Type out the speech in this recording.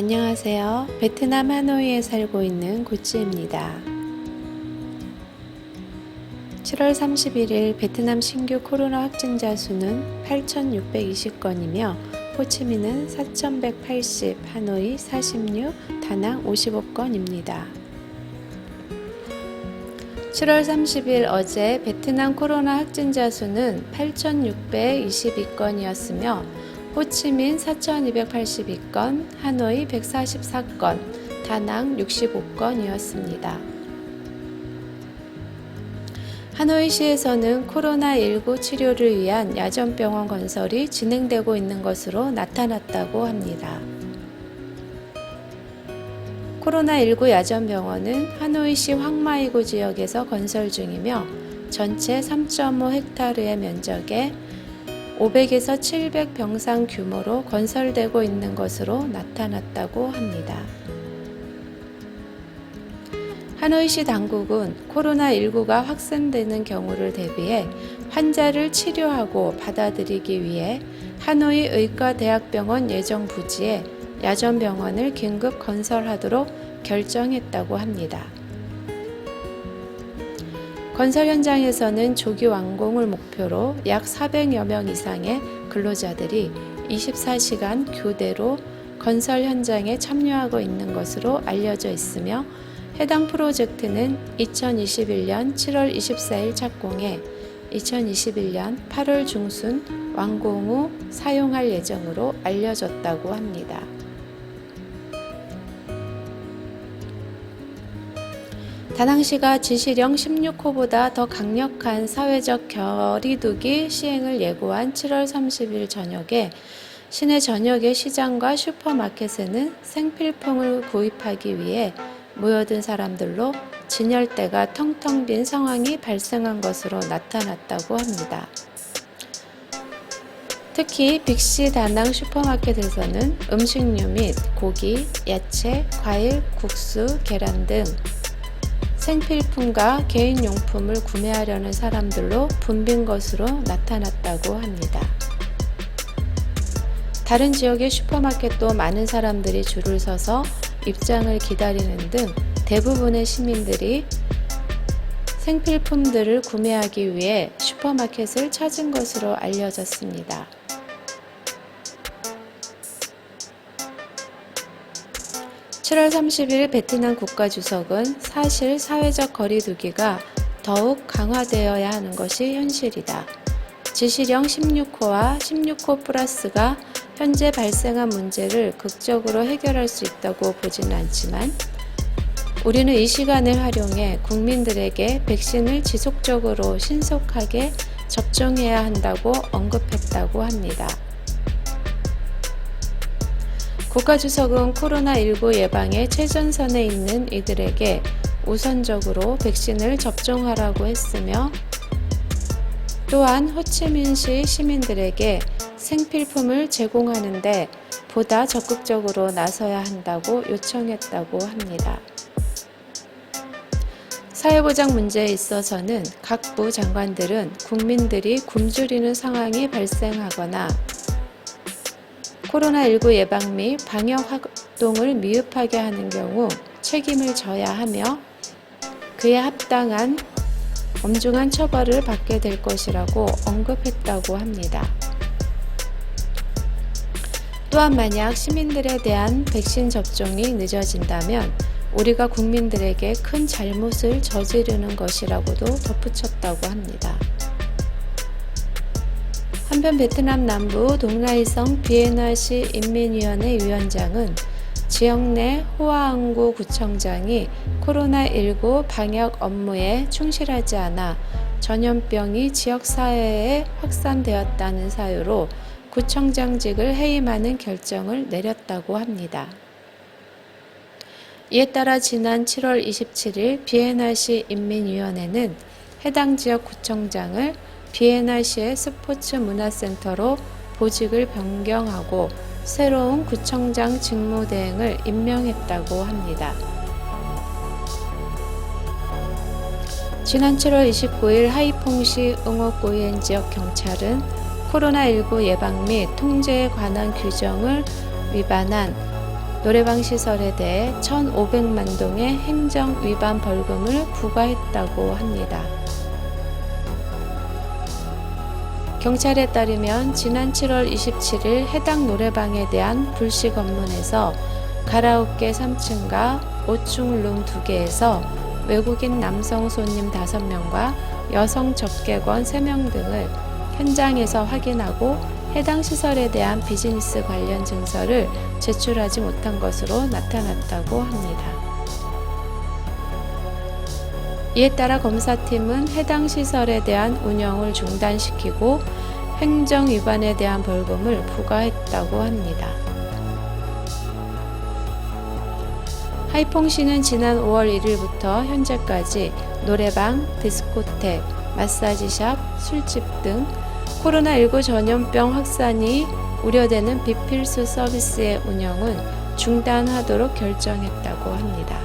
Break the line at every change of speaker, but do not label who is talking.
안녕하세요. 베트남 하노이에 살고 있는 고치입니다. 7월 31일 베트남 신규 코로나 확진자 수는 8,620건이며 호치민은 4,180, 하노이 46, 다낭 55건입니다. 7월 30일 어제 베트남 코로나 확진자 수는 8,622건이었으며 호치민 4,282건, 하노이 144건, 다낭 65건이었습니다. 하노이시에서는 코로나19 치료를 위한 야전병원 건설이 진행되고 있는 것으로 나타났다고 합니다. 코로나19 야전병원은 하노이시 황마이구 지역에서 건설 중이며 전체 3.5 헥타르의 면적에 500에서 700 병상 규모로 건설되고 있는 것으로 나타났다고 합니다. 하노이시 당국은 코로나19가 확산되는 경우를 대비해 환자를 치료하고 받아들이기 위해 하노이 의과대학병원 예정 부지에 야전병원을 긴급 건설하도록 결정했다고 합니다. 건설 현장에서는 조기 완공을 목표로 약 400여 명 이상의 근로자들이 24시간 교대로 건설 현장에 참여하고 있는 것으로 알려져 있으며 해당 프로젝트는 2021년 7월 24일 착공해 2021년 8월 중순 완공 후 사용할 예정으로 알려졌다고 합니다. 다낭시가 지시령 16호보다 더 강력한 사회적 거리두기 시행을 예고한 7월 30일 저녁에 시내 전역의 시장과 슈퍼마켓에는 생필품을 구입하기 위해 모여든 사람들로 진열대가 텅텅 빈 상황이 발생한 것으로 나타났다고 합니다. 특히 빅시 다낭 슈퍼마켓에서는 음식류 및 고기, 야채, 과일, 국수, 계란 등 생필품과 개인용품을 구매하려는 사람들로 붐빈 것으로 나타났다고 합니다. 다른 지역의 슈퍼마켓도 많은 사람들이 줄을 서서 입장을 기다리는 등 대부분의 시민들이 생필품들을 구매하기 위해 슈퍼마켓을 찾은 것으로 알려졌습니다. 7월 30일 베트남 국가주석은 사실 사회적 거리두기가 더욱 강화되어야 하는 것이 현실이다. 지시령 16호와 16호 플러스가 현재 발생한 문제를 극적으로 해결할 수 있다고 보지는 않지만 우리는 이 시간을 활용해 국민들에게 백신을 지속적으로 신속하게 접종해야 한다고 언급했다고 합니다. 국가주석은 코로나19 예방에 최전선에 있는 이들에게 우선적으로 백신을 접종하라고 했으며 또한 호치민시 시민들에게 생필품을 제공하는데 보다 적극적으로 나서야 한다고 요청했다고 합니다. 사회보장 문제에 있어서는 각 부 장관들은 국민들이 굶주리는 상황이 발생하거나 코로나19 예방 및 방역 활동을 미흡하게 하는 경우 책임을 져야 하며 그에 합당한 엄중한 처벌을 받게 될 것이라고 언급했다고 합니다. 또한 만약 시민들에 대한 백신 접종이 늦어진다면 우리가 국민들에게 큰 잘못을 저지르는 것이라고도 덧붙였다고 합니다. 한편 베트남 남부 동라이성 비에나시 인민위원회 위원장은 지역 내 호아항구 구청장이 코로나19 방역 업무에 충실하지 않아 전염병이 지역 사회에 확산되었다는 사유로 구청장직을 해임하는 결정을 내렸다고 합니다. 이에 따라 지난 7월 27일 비에나시 인민위원회는 해당 지역 구청장을 비에나시의 스포츠 문화센터로 보직을 변경하고 새로운 구청장 직무대행을 임명했다고 합니다. 지난 7월 29일 하이퐁시 응호구이엔 지역 경찰은 코로나19 예방 및 통제에 관한 규정을 위반한 노래방 시설에 대해 1,500만 동의 행정 위반 벌금을 부과했다고 합니다. 경찰에 따르면 지난 7월 27일 해당 노래방에 대한 불시 검문에서 가라오케 3층과 5층 룸 2개에서 외국인 남성 손님 5명과 여성 접객원 3명 등을 현장에서 확인하고 해당 시설에 대한 비즈니스 관련 증서를 제출하지 못한 것으로 나타났다고 합니다. 이에 따라 검사팀은 해당 시설에 대한 운영을 중단시키고 행정 위반에 대한 벌금을 부과했다고 합니다. 하이퐁 씨는 지난 5월 1일부터 현재까지 노래방, 디스코텍, 마사지샵, 술집 등 코로나19 전염병 확산이 우려되는 비필수 서비스의 운영은 중단하도록 결정했다고 합니다.